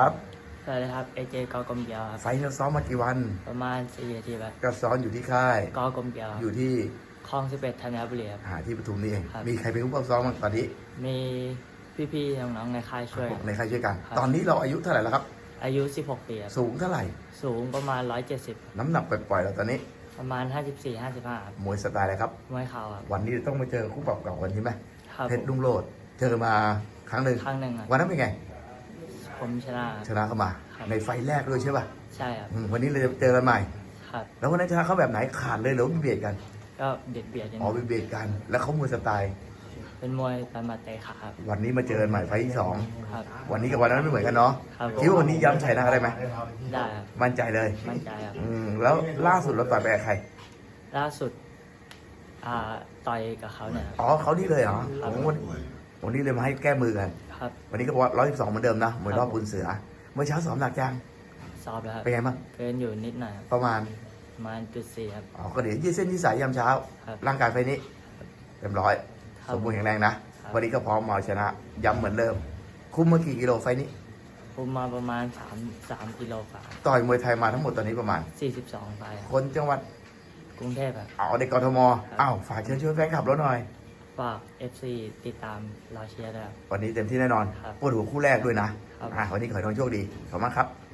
ครับสวัสดีครับเอเจกอกลมเกียวครับ ไฟท์เราซ้อมมากี่วัน ประมาณสี่นาทีแบบก็ซ้อมอยู่ที่ค่าย กอกลมเกียวครับอยู่ที่คลองสิบเอ็ดธัญบุรีครับ หาที่ปทุมนี่เอง ครับ มีใครเป็นผู้ฝึกซ้อมบ้างตอนนี้มีพี่ๆน้องๆในค่ายช่วยพวกในค่ายช่วยกัน ครับ ตอนนี้เราอายุเท่าไหร่แล้วครับ อายุ 16 ปีครับสูงเท่าไหร่ สูงประมาณ 170 น้ำหนักปล่อยๆเราตอนนี้ ประมาณ 54 55ครับมวยสไตล์อะไรครับ มวยเข่าครับวันนี้ต้องมาเจอคู่ปรับเก่ากันใช่ไหมครับเพชรลุงโลดเจอมาครั้งหนึ่ง ครั้งหนึ่งครับวันนั้นเป็นไง ผมชนะชนะเข้ามาครับในไฟล์แรกด้วยใช่ป่ะใช่ครับอืมวันนี้เราจะเจอกันใหม่ ครับ แล้ววันนั้นชนะเขาแบบไหนขาดเลยหรือว่าเบียดกันก็เบียดเบียดกันอ๋อเบียดกัน แล้วเขามวยสไตล์เป็นมวยตามมาเตะขาครับ วันนี้มาเจอกันใหม่ไฟล์ที่สองครับ วันนี้กับวันนั้นไม่เหมือนกันเนาะครับคิดว่าวันนี้ย้ำชัยหนะได้ไหมได้ครับมั่นใจเลย มั่นใจครับ อืมแล้วล่าสุดเราต่อยไปกับใคร ล่าสุด อ่าต่อยกับเขาเนี่ยครับ อ๋อเขานี่เลยเหรอครับโอ้วันวันนี้เลยมาให้แก้มือกัน ครับวันนี้ก็บอกร้อยสิบสองเหมือนเดิมนะมวยรอบบุญเสือ เมื่อเช้าสอบหนักจังสอบแล้วครับเป็นไงบ้างเกินอยู่นิดหน่อยครับประมาณประมาณจุดสี่ครับอ๋อก็เดี๋ยวยืดเส้นยืดสายยามเช้า ครับ ร่างกายไฟนี้เต็มร้อยครับสมบูรณ์แข็งแรงนะ ครับ วันนี้ก็พร้อมมาเอาชนะย้ำเหมือนเดิม คุ้มเมื่อกี่กิโลไฟนี้ผมมาประมาณ3 3กิโลกว่าต่อยมวยไทยมาทั้งหมดตอนนี้ประมาณ42ไปครับคนจังหวัดกรุงเทพครับ เอาในกรทมอ้าวฝากเชิญชวนแฟนคลับเราหน่อย ฝาก FC ติดตามรอเชียร์ด้วยครับ วันนี้เต็มที่แน่นอนครับปวดหัวคู่แรกด้วยนะครับ อะวันนี้ขอให้น้องโชคดี ขอบคุณมากครับ